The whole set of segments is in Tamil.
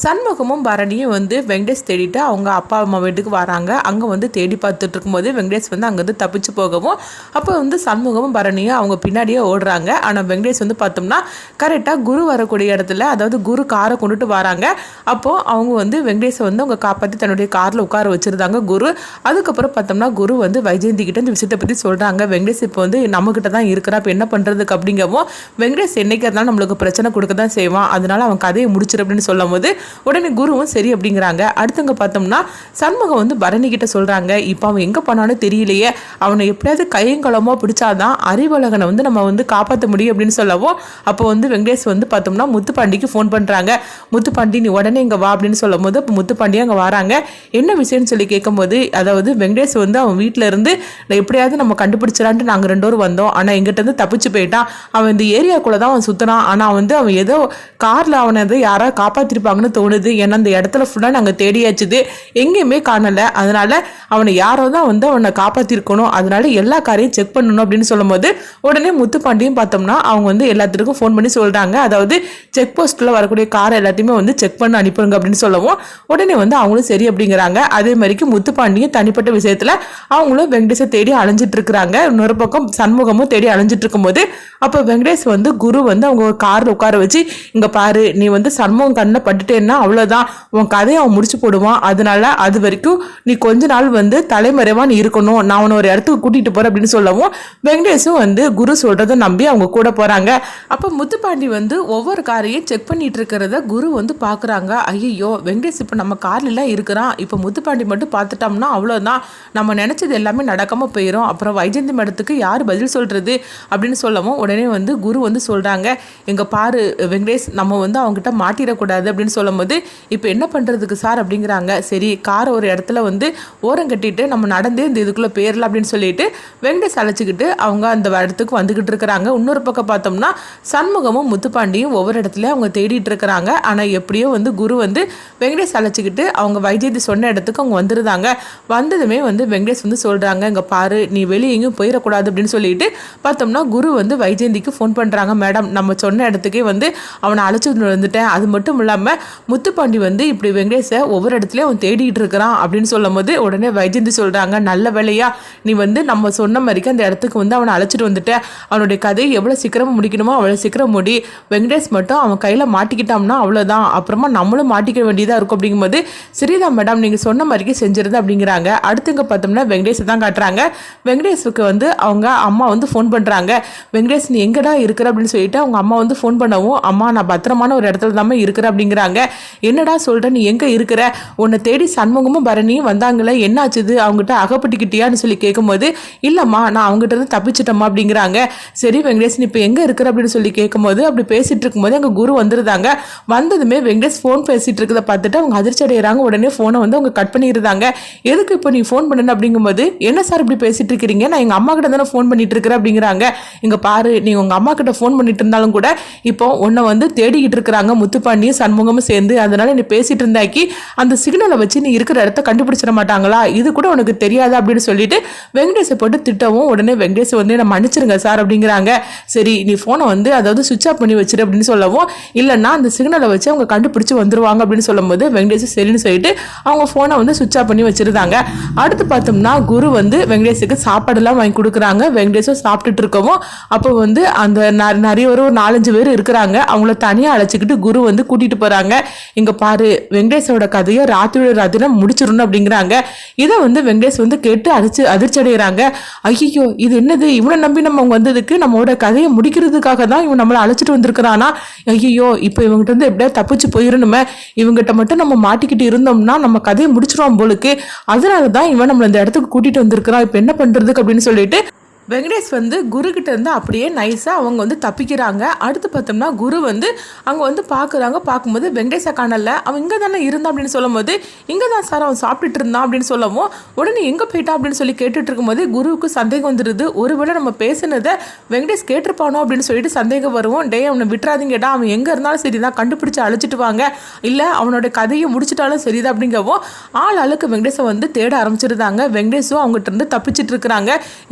சண்முகமும் பரணியும் வந்து வெங்கடேஷ் தேடிட்டு அவங்க அப்பா அம்மா வீட்டுக்கு வராங்க. அங்கே வந்து தேடி பார்த்துட்டு இருக்கும்போது வெங்கடேஷ் வந்து அங்கேருந்து தப்பிச்சு போகவும் அப்போ வந்து சண்முகமும் பரணியும் அவங்க பின்னாடியே ஓடுறாங்க. ஆனால் வெங்கடேஷ் வந்து பார்த்தோம்னா கரெக்டாக குரு வரக்கூடிய இடத்துல அதாவது குரு காரை கொண்டுட்டு வராங்க. அப்போது அவங்க வந்து வெங்கடேஷை வந்து அவங்க காப்பாற்றி தன்னுடைய காரில் உட்கார வச்சுருந்தாங்க குரு. அதுக்கப்புறம் பார்த்தோம்னா குரு வந்து வைஜெயந்தி கிட்ட இந்த விஷயத்தை பற்றி சொல்கிறாங்க வெங்கடேஷ் இப்போ வந்து நம்மக்கிட்ட தான் இருக்கிறா இப்போ என்ன பண்ணுறதுக்கு அப்படிங்கவும் வெங்கடேஷ் என்னைக்கு இருந்தாலும் நம்மளுக்கு பிரச்சனை கொடுக்க தான் செய்வான். அதனால அவன் கதையை முடிச்சிரு அப்படின்னு சொல்லும் போது உடனே குருவும் சரி அப்படிங்கிறாங்க. அடுத்தவங்க பார்த்தோம்னா சண்முகம் வந்து பரணி கிட்ட சொல்கிறாங்க இப்போ அவன் எங்கே போனாலும் தெரியலையே. அவனை எப்படியாவது கையங்கலமோ பிடிச்சாதான் அறிவழகனை வந்து நம்ம வந்து காப்பாற்ற முடியும் அப்படின்னு சொல்லவும் அப்போ வந்து வெங்கடேஷ் வந்து பார்த்தோம்னா முத்துப்பாண்டிக்கு ஃபோன் பண்ணுறாங்க முத்துப்பாண்டி நீ உடனே இங்கே வா அப்படின்னு சொல்லும் போது அப்போ முத்துப்பாண்டி அங்கே வராங்க. என்ன விஷயம்னு சொல்லி கேட்கும்போது அதாவது வெங்கடேஷ் வந்து அவன் வீட்டில் இருந்து எப்படியாவது நம்ம கண்டுபிடிச்சிடான்ட்டு நாங்கள் ரெண்டு பேரும் வந்தோம். ஆனால் எங்கிட்ட இருந்து தப்பிச்சு போயிட்டான். அவன் இந்த ஏரியாக்குள்ளே தான் அவன் சுற்றினான் ஆனால் வந்து அவன் ஏதோ காரில் அவனை வந்து யாராவது காப்பாற்றிருப்பாங்கன்னு தோணுது. ஏன்னா அந்த இடத்துல ஃபுல்லாக நாங்கள் தேடியாச்சுது. எங்கேயுமே காணலை. அதனால அவனை யாரோ தான் வந்து அவனை காப்பாற்றிருக்கணும் அதனால எல்லா காரையும் செக் பண்ணணும் அப்படின்னு சொல்லும்போது உடனே முத்துப்பாண்டியும் பார்த்தோம்னா அவங்க வந்து எல்லாத்துக்கும் ஃபோன் பண்ணி சொல்கிறாங்க அதாவது செக் போஸ்ட்டில் வரக்கூடிய காரை எல்லாத்தையுமே வந்து செக் பண்ண அனுப்புங்க அப்படின்னு சொல்லவும் உடனே வந்து அவங்களும் சரி அப்படிங்கிறாங்க. அதே மாதிரிக்கு முத்துப்பாண்டியும் தனிப்பட்ட விஷயத்தில் அவங்களும் வெங்கடேஷை தேடி அலைஞ்சிட்டு இருக்கிறாங்க. இன்னொரு பக்கம் சண்முகமும் தேடி அலைஞ்சிட்டு இருக்கும்போது அப்போ வெங்கடேஷ் வந்து குரு வந்து அவங்க காரில் உட்கார வச்சு இங்கே பாரு நீ வந்து சண்முகம் கண்ணில் பட்டுட்டேன்னா அவ்வளோதான் உன் கதையை அவன் முடிச்சு போடுவான். அதனால அது வரைக்கும் நீ கொஞ்ச நாள் வந்து தலைமறைவா நீ இருக்கணும். நான் அவனை ஒரு இடத்துக்கு கூட்டிகிட்டு போகிறேன் அப்படின்னு சொல்லவும் வெங்கடேஷும் வந்து குரு சொல்கிறத நம்பி அவங்க கூட போகிறாங்க அப்போ முத்துப்பாண்டி வந்து ஒவ்வொரு காரையும் செக் பண்ணிட்டு இருக்கிறத குரு வந்து பார்க்குறாங்க ஐயோ வெங்கடேஷ் இப்போ நம்ம கார்லாம் இருக்கிறான். இப்போ முத்துப்பாண்டி மட்டும் பார்த்துட்டோம்னா அவ்வளோதான் நம்ம நினச்சது எல்லாமே நடக்காமல் போயிடும் அப்புறம் வைஜந்தி மடத்துக்கு யார் பதில் சொல்கிறது அப்படின்னு சொல்லவும் உடனே வந்து குரு வந்து சொல்கிறாங்க எங்கள் பாரு வெங்கடேஷ் நம்ம வந்து அவங்ககிட்ட மாட்டிடக்கூடாது அப்படின்னு சொல்லும்போது இப்போ என்ன பண்ணுறதுக்கு சார்? அப்படிங்கிறாங்க. சரி காரை ஒரு இடத்துல வந்து ஓரம் கட்டிட்டு நம்ம நடந்து இந்த இதுக்குள்ளே போயிடலாம் அப்படின்னு சொல்லிட்டு வெங்கடேஷ் அழைச்சிக்கிட்டு அவங்க அந்த இடத்துக்கு வந்துக்கிட்டு இருக்கிறாங்க. இன்னொரு பக்கம் பார்த்தோம்னா சண்முகமும் முத்துப்பாண்டியும் ஒவ்வொரு இடத்துலையும் அவங்க தேடிட்டு இருக்கிறாங்க. ஆனால் எப்படியோ வந்து குரு வந்து வெங்கடேஷ் அழைச்சிக்கிட்டு அவங்க வைத்தியத்தை சொன்ன இடத்துக்கு அவங்க வந்துருந்தாங்க. வந்ததுமே வந்து வெங்கடேஷ் வந்து சொல்கிறாங்க இங்கே பாரு நீ வெளியே எங்கேயும் போயிடக்கூடாது அப்படின்னு சொல்லிட்டு பார்த்தோம்னா குரு வந்து வைஜெயந்திக்கு ஃபோன் பண்ணுறாங்க மேடம் நம்ம சொன்ன இடத்துக்கே வந்து அவனை அழைச்சிட்டு வந்துட்டேன். அது மட்டும் இல்லாமல் முத்துப்பாண்டி வந்து இப்படி வெங்கடேஷை ஒவ்வொரு இடத்துலையும் அவன் தேடிட்டு இருக்கிறான் அப்படின்னு சொல்லும் போது உடனே வைஜந்தி சொல்கிறாங்க நல்ல வேலையா? நீ வந்து நம்ம சொன்ன மாதிரிக்கு அந்த இடத்துக்கு வந்து அவனை அழைச்சிட்டு வந்துட்ட. அவனுடைய கதையை எவ்வளோ சீக்கிரமாக முடிக்கணுமோ அவ்வளோ சீக்கிரம் முடி. வெங்கடேஷ் மட்டும் அவன் கையில் மாட்டிக்கிட்டோம்னா அவ்வளோதான் அப்புறமா நம்மளும் மாட்டிக்க வேண்டியதாக இருக்கும். அப்படிங்கும்போது சரிதான் மேடம் நீங்கள் சொன்ன மாதிரிக்கு செஞ்சிருது அப்படிங்கிறாங்க. அடுத்துங்க பார்த்தோம்னா வெங்கடேஷை தான் காட்டுறாங்க. வெங்கடேஷுக்கு வந்து அவங்க அம்மா வந்து ஃபோன் பண்ணுறாங்க வெங்கடேஷ் நீ எங்கடா இருக்கிற? அப்படின்னு சொல்லிட்டு அவங்க அம்மா வந்து ஃபோன் பண்ணவும் அம்மா நான் பத்திரமான ஒரு இடத்துல தான் இருக்கிறேன் அப்படிங்கிறாங்க. என்னடா சொல்கிற நீ எங்கே இருக்கிற? உன்னை தேடி சண்முகமும் பரணியும் வந்தாங்களே என்னாச்சுது அவங்ககிட்ட அகப்பட்டுக்கிட்டியான்னு சொல்லி கேட்கும்போது இல்லைம்மா நான் அவங்ககிட்ட இருந்து தப்பிச்சிட்டம்மா அப்படிங்கிறாங்க. சரி வெங்கடேஷ் நீ இப்போ எங்கே இருக்கிற அப்படின்னு சொல்லி கேட்கும்போது அப்படி பேசிட்டு இருக்கும்போது எங்கள் குரு வந்துருந்தாங்க. வந்ததுமே வெங்கடேஷ் ஃபோன் பேசிட்டு இருக்கிறத பார்த்துட்டு அவங்க அதிர்ச்சி அடைகிறாங்க உடனே ஃபோனை வந்து அவங்க கட் பண்ணியிருந்தாங்க எதுக்கு இப்போ நீ ஃபோன் பண்ணணும் அப்படிங்கும்போது என்ன சார் இப்படி பேசிட்டு இருக்கிறீங்க? நான் எங்கள் அம்மா கிட்ட தானே ஃபோன் பண்ணிட்டு இருக்கிறேன் அப்படிங்கிறாங்க. இங்கே பாரு நீ உங்கள் அம்மா கிட்ட ஃபோன் பண்ணிட்டு இருந்தாலும் கூட இப்போ உன்னை வந்து தேடிக்கிட்டு இருக்கிறாங்க முத்துப்பாண்டியும் சண்முகமும் சேர்ந்து அதனால நீ பேசிட்டு இருந்தாக்கி அந்த சிக்னலை வச்சு நீ இருக்கிற இடத்த கண்டுபிடிச்சிட மாட்டாங்களா? இது கூட உனக்கு தெரியாது அப்படின்னு சொல்லிட்டு வெங்கடேஷை போட்டு திட்டவும் உடனே வெங்கடேஷ் வந்து என்ன மன்னிச்சிருங்க சார் அப்படிங்கிறாங்க. சரி நீ ஃபோனை வந்து அதாவது சுவிச் ஆஃப் பண்ணி வச்சிரு அப்படின்னு சொல்லவும் இல்லைன்னா அந்த சிக்னலை வச்சு அவங்க கண்டுபிடிச்சி வந்துருவாங்க அப்படின்னு சொல்லும்போது வெங்கடேஷ் சரின்னு சொல்லிட்டு அவங்க ஃபோனை வந்து சுவிச் ஆஃப் பண்ணி வச்சிருந்தாங்க. அடுத்து பார்த்தோம்னா குரு வந்து வெங்கடேஷுக்கு சாப்பாடெல்லாம் வாங்கி கொடுக்குறாங்க. வெங்கடேஷும் சாப்பிட்டுட்டு இருக்கவும் அப்போ வந்து அந்த ந- நிறைய ஒரு நாலஞ்சு பேர் இருக்கிறாங்க. அவங்கள தனியாக அழைச்சிக்கிட்டு குரு வந்து கூட்டிகிட்டு போகிறாங்க இங்க பாரு வெங்கடேஷோட கதையை ராத்திரி ராத்திரம் முடிச்சிடணும் அப்படிங்கிறாங்க. இதை வந்து வெங்கடேஷ் வந்து கேட்டு அதிர்ச்சி அதிர்ச்சி அடைகிறாங்க ஐயோ இது என்னது? இவனை நம்பி நம்ம வந்ததுக்கு நம்மளோட கதையை முடிக்கிறதுக்காக தான் இவன் நம்மளை அழைச்சிட்டு வந்திருக்கிறானா? ஐயோ இப்போ இவங்ககிட்ட வந்து எப்படியா தப்பிச்சு போயிடணுமே. இவங்ககிட்ட மட்டும் நம்ம மாட்டிக்கிட்டு இருந்தோம்னா நம்ம கதையை முடிச்சிருவோம் போலுக்கு. அதனால தான் இவன் நம்மளை இந்த இடத்துக்கு கூட்டிட்டு வந்திருக்கிறான். இப்போ என்ன பண்ணுறதுக்கு அப்படின்னு சொல்லிட்டு வெங்கடேஷ் வந்து குருக்கிட்ட இருந்து அப்படியே நைஸாக அவங்க வந்து தப்பிக்கிறாங்க. அடுத்து பார்த்தோம்னா குரு வந்து அங்கே வந்து பார்க்குறாங்க. பார்க்கும்போது வெங்கடேஷை காணல அவன் இங்கே தானே இருந்தான் அப்படின்னு சொல்லும்போது இங்கே தான் சார் அவன் சாப்பிட்டுட்டு இருந்தான் அப்படின்னு சொல்லவும் உடனே எங்கே போயிட்டான் அப்படின்னு சொல்லி கேட்டுட்டு இருக்கும்போது குருவுக்கு சந்தேகம் வந்துடுது ஒருவேளை நம்ம பேசினதை வெங்கடேஷ் கேட்டிருப்பானோ அப்படின்னு சொல்லிட்டு சந்தேகம் வருவோம். டே அவனை விட்டுறாதீங்கடா. அவன் எங்கே இருந்தாலும் சரி தான் கண்டுபிடிச்சி அழைச்சிட்டு வாங்க. இல்லை அவனோட கதையை முடிச்சிட்டாலும் சரிதான் அப்படிங்கவும் ஆள் ஆளுக்கு வெங்கடேஷை வந்து தேட ஆரம்பிச்சிருந்தாங்க. வெங்கடேஷும் அவங்ககிட்ட இருந்து தப்பிச்சிட்டு இருக்கிறாங்க.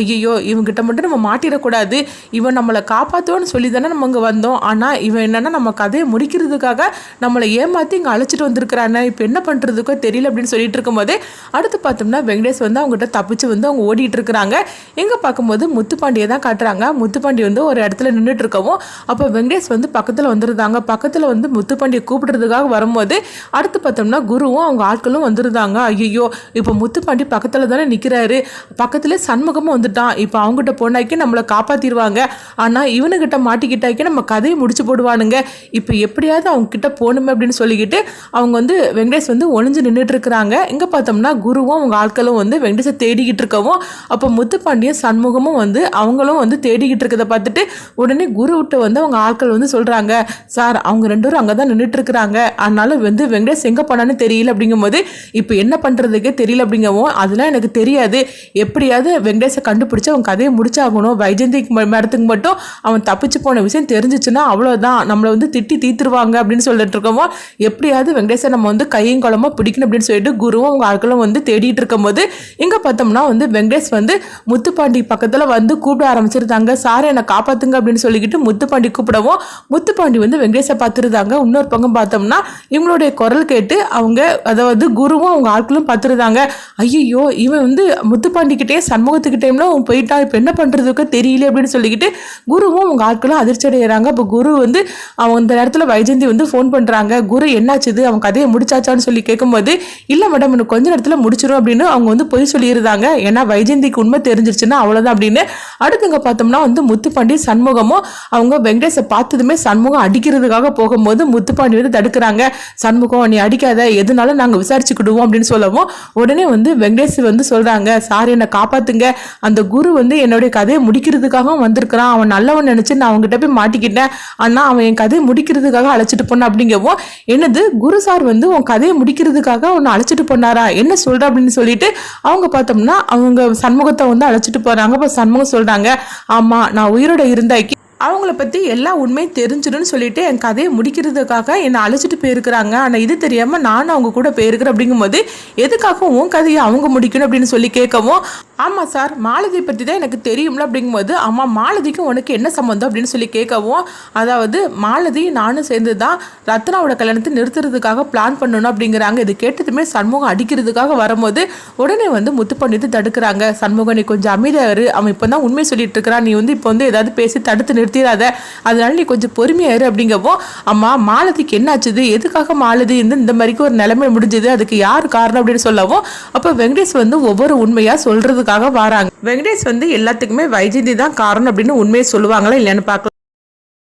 ஐயோ இவங்கிட்ட மட்டும் நம்ம மாட்டிடக்கூடாது. இவன் நம்மளை காப்பாற்றுவோன்னு சொல்லி தானே நம்ம இங்கே வந்தோம். ஆனால் இவன் என்னென்னா நம்ம கதையை முடிக்கிறதுக்காக நம்மளை ஏமாற்றி இங்கே அழைச்சிட்டு வந்திருக்கிறானே. இப்போ என்ன பண்ணுறதுக்கோ தெரியல அப்படின்னு சொல்லிட்டு இருக்கும்போதே அடுத்து பார்த்தோம்னா வெங்கடேஷ் வந்து அவங்ககிட்ட தப்பிச்சு வந்து அவங்க ஓடிட்டு இருக்கிறாங்க. எங்கே பார்க்கும்போது முத்துப்பாண்டியை தான் காட்டுறாங்க. முத்துப்பாண்டி வந்து ஒரு இடத்துல நின்றுட்டு இருக்கவும் அப்போ வெங்கடேஷ் வந்து பக்கத்தில் வந்துருந்தாங்க. பக்கத்தில் வந்து முத்துப்பாண்டியை கூப்பிடுறதுக்காக வரும்போது அடுத்து பார்த்தோம்னா குருவும் அவங்க ஆட்களும் வந்துருந்தாங்க. ஐயோ இப்போ முத்துப்பாண்டி பக்கத்தில் தானே நிற்கிறாரு பக்கத்துலேயே சண்முகமும் வந்துட்டான். இப்போ அவங்ககிட்ட போனாக்கி நம்மளை காப்பாற்றிடுவாங்க ஆனால் இவனுக்கிட்ட மாட்டிக்கிட்டாக்கி நம்ம கதையை முடிச்சு போடுவானுங்க. இப்போ எப்படியாவது அவங்கக்கிட்ட போகணுமே அப்படின்னு சொல்லிக்கிட்டு அவங்க வந்து வெங்கடேஷ் வந்து ஒளிஞ்சு நின்றுட்டு இருக்கிறாங்க இங்கே பார்த்தோம்னா குருவும் அவங்க ஆட்களும் வந்து வெங்கடேஷை தேடிக்கிட்டு இருக்கவும் அப்போ முத்துப்பாண்டியும் சண்முகமும் வந்து அவங்களும் வந்து தேடிக்கிட்டு இருக்கிறத பார்த்துட்டு உடனே குரு விட்டு வந்து அவங்க ஆட்கள் வந்து சொல்கிறாங்க சார் அவங்க ரெண்டு பேரும் அங்கே தான் நின்றுட்டு இருக்கிறாங்க அதனால வந்து வெங்கடேஷ் எங்கே போனான்னு தெரியல. அப்படிங்கும்போது இப்போ என்ன பண்ணுறதுக்கே தெரியல அப்படிங்கவும் அதெல்லாம் எனக்கு தெரியாது. எப்படியாவது வெங்கடேஷை கண்டுபிடிச்சி அவங்க கதையை முடிச்சாகணும். வைஜந்திக்கு மேடத்துக்கு மட்டும் அவன் தப்பிச்சு போன விஷயம் தெரிஞ்சிச்சுன்னா அவ்வளோதான் நம்மளை வந்து திட்டி தீத்துருவாங்க அப்படின்னு சொல்லிட்டு இருக்கோமோ எப்படியாவது வெங்கடேசன் நம்ம வந்து கையும் குளமாக பிடிக்கணும் அப்படின்னு சொல்லிட்டு குருவும் அவங்க ஆட்களும் வந்து தேடிட்டு இருக்கும்போது இங்கே பார்த்தோம்னா வந்து வெங்கடேஷ் வந்து முத்துப்பாண்டி பக்கத்தில் வந்து கூப்பிட ஆரம்பிச்சிருந்தாங்க. சார் என்னை காப்பாற்றுங்க அப்படின்னு சொல்லிக்கிட்டு முத்துப்பாண்டி கூப்பிடவும் முத்துப்பாண்டி வந்து வெங்கடேஷை பார்த்துருந்தாங்க. இன்னொரு பக்கம் பார்த்தோம்னா இவங்களுடைய குரல் கேட்டு அவங்க அதாவது குருவும் அவங்க ஆட்களும் பார்த்துருந்தாங்க. ஐயோ இவன் வந்து முத்துப்பாண்டிக்கிட்டே சண்முகத்துக்கிட்டேயும் அவன் இப்போ என்ன பண்ணுறதுக்கு தெரியல அப்படின்னு சொல்லிக்கிட்டு குருவும் அவங்க ஆட்களும் அதிர்ச்சி அடைகிறாங்க அப்போ குரு வந்து அவங்க இந்த நேரத்தில் வைஜந்தி வந்து ஃபோன் பண்ணுறாங்க குரு என்னாச்சுது அவங்க கதையை முடிச்சாச்சான்னு சொல்லி கேட்கும்போது இல்லை மேடம் இன்னும் கொஞ்ச நேரத்தில் முடிச்சிடும் அப்படின்னு அவங்க வந்து பொய் சொல்லியிருந்தாங்க ஏன்னா வைஜந்திக்கு உண்மை தெரிஞ்சிருச்சுன்னா அவ்வளோதான் அப்படின்னு. அடுத்தவங்க பார்த்தோம்னா வந்து முத்துப்பாண்டி சண்முகமும் அவங்க வெங்கடேஷை பார்த்ததுமே சண்முகம் அடிக்கிறதுக்காக போகும்போது முத்துப்பாண்டி வந்து தடுக்கிறாங்க. சண்முகம் நீ அடிக்காத. எதுனாலும் நாங்கள் விசாரிச்சுக்கிடுவோம் அப்படின்னு சொல்லவும் உடனே வந்து வெங்கடேஷ் வந்து சொல்கிறாங்க சார் என்னை காப்பாற்றுங்க அந்த குரு வந்து என்னுடைய கதையை முடிக்கிறதுக்காக வந்திருக்கிறான். அவன் நல்லவன் நினச்சி நான் அவங்ககிட்ட போய் மாட்டிக்கிட்டேன். ஆனால் அவன் என் கதையை முடிக்கிறதுக்காக அழைச்சிட்டு போனான் அப்படிங்கவும் என்னது குரு சார் வந்து உன் கதையை முடிக்கிறதுக்காக உன்னை அழைச்சிட்டு போனாரா? என்ன சொல்கிற அப்படின்னு சொல்லிட்டு அவங்க பார்த்தோம்னா அவங்க சண்முகத்தை வந்து அழைச்சிட்டு போகிறாங்க இப்போ சண்முகம் சொல்கிறாங்க ஆமாம் நான் உயிரோட இருந்தாக்கி அவங்கள பற்றி எல்லா உண்மையும் தெரிஞ்சிடும்னு சொல்லிட்டு என் கதையை முடிக்கிறதுக்காக என்னை அழைச்சிட்டு போயிருக்கிறாங்க. ஆனால் இது தெரியாமல் நானும் அவங்க கூட போயிருக்கிறேன் அப்படிங்கும்போது எதுக்காக உன் கதையை அவங்க முடிக்கணும் அப்படின்னு சொல்லி கேட்கவும் ஆமாம் சார் மாலதி பற்றி தான் எனக்கு தெரியும்ல அப்படிங்கும்போது ஆமாம் மாலதிக்கும் உனக்கு என்ன சம்மந்தம் அப்படின்னு சொல்லி கேட்கவும் அதாவது மாலதி நானும் சேர்ந்து தான் ரத்னாவோட கல்யாணத்தை நிறுத்துறதுக்காக பிளான் பண்ணணும் அப்படிங்கிறாங்க. இது கேட்டதுமே சண்முகம் அடிக்கிறதுக்காக வரும்போது உடனே வந்து முத்து பண்ணிட்டு தடுக்கிறாங்க. சண்முகம் நீ கொஞ்சம் அமைதியாரு அவன் இப்போ தான் உண்மை சொல்லிட்டு இருக்கிறான். நீ வந்து இப்போ வந்து ஏதாவது பேசி தடுத்து நிறுத்திடாத. அதனால நீ கொஞ்சம் பொறுமையாரு அப்படிங்கவும் அம்மா மாலதிக்கு என்ன ஆச்சுது? எதுக்காக மாலதி இந்த இந்த மாதிரிக்கு ஒரு நிலைமை முடிஞ்சது? அதுக்கு யார் காரணம்? அப்படின்னு சொல்லவும் அப்போ வெங்கடேஷ் வந்து ஒவ்வொரு உண்மையாக சொல்கிறதுக்காக சொல்றதுக்காக வராங்க. வெங்கடேஷ் வந்து எல்லாத்துக்குமே வைஜந்தி தான் காரணம் அப்படின்னு உண்மையை சொல்லுவாங்களா இல்லைன்னு பார்க்கலாம்.